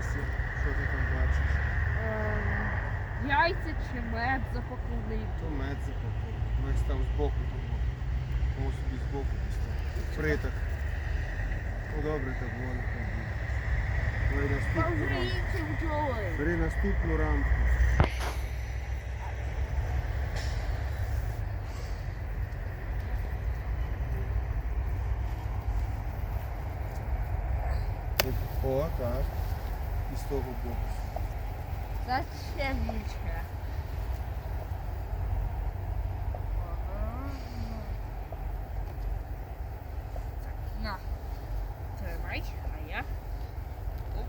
Подивися, що ти там бачиш. Ем, Яйця чи мед запакований. То мед запакований. Давай став збоку того. Тому собі збоку постав. Притак. Ну добре, так воно ходить. Бери наступну рамку. Бери наступну рамку. О, так. І з того боку. Зачем нічка? Ага. Так, на. Тримай, а я. Оп.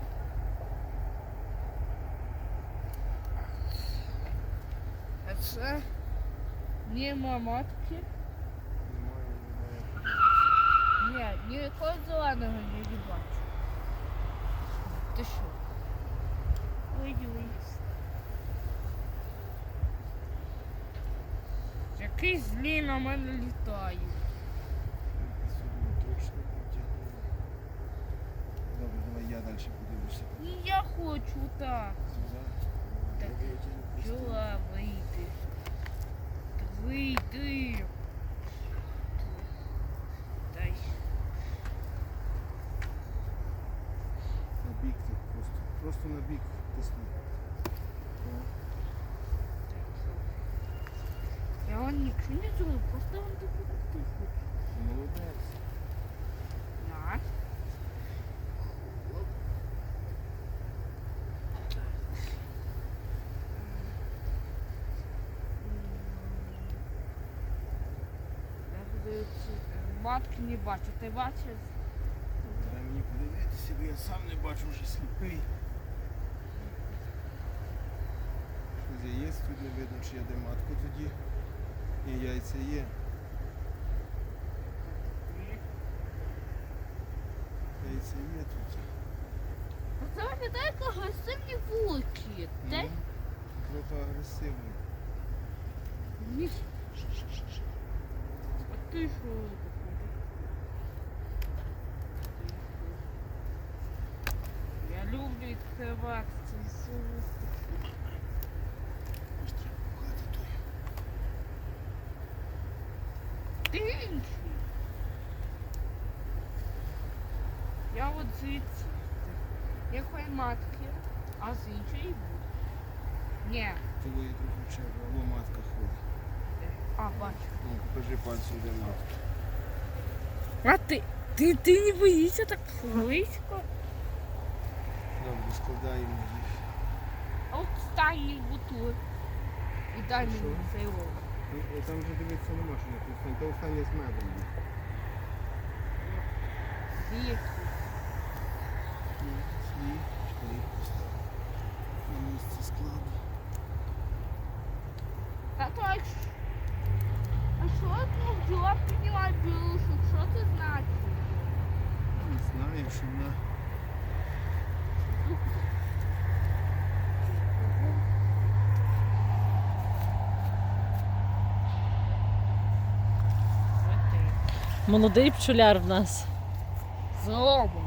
А це нема матки. Немає, немає. Ні, ніякого зеленого я не бачу. Ти що? Який злі на мене літає. Сьогодні точно потягнуло. Добре, давай я далі подивлюся. Ні, я хочу так. Сюди. Так, Добре, я тебе пустив. Чула, вийди. Та Вийди. Дай. На бік так просто. Просто на бік тисни. Я нічого не зроблю, просто вам так тихо. Молодець. Так. Я буду ці, е, не бачу. Ти бачиш? Дай мені подивитися, бо я сам не бачу вже сліпий. Щось яєць тут не видно, чи я де матку тоді. І яйця є. Яйця є тут. А Це виглядає як агресивні вулики. Те? Трохи агресивний. Ні. А ти що? Я люблю відкривати цей соус. Я от звідси. Я хай матки, а з іншої буду. Ні. Того я трохи вчив, або матка ходить. А, бачу. Ну, покажи пальцем, де матка. А ти, ти, ти не боїшся так близько? Добре, складаємо їх. А от стань бутур. І дай мені цей лоб. Ну, о, Там вже дивитися нема, що не пустань. Та останнє з медом. є. Дві. Ну, Свій, чекай, їх поставлю. На місце складу. А то а щ- а що ну бджола піднімає білушок? Що це значить? Не знаю, що вона. Молодий пчоляр в нас. Зоба.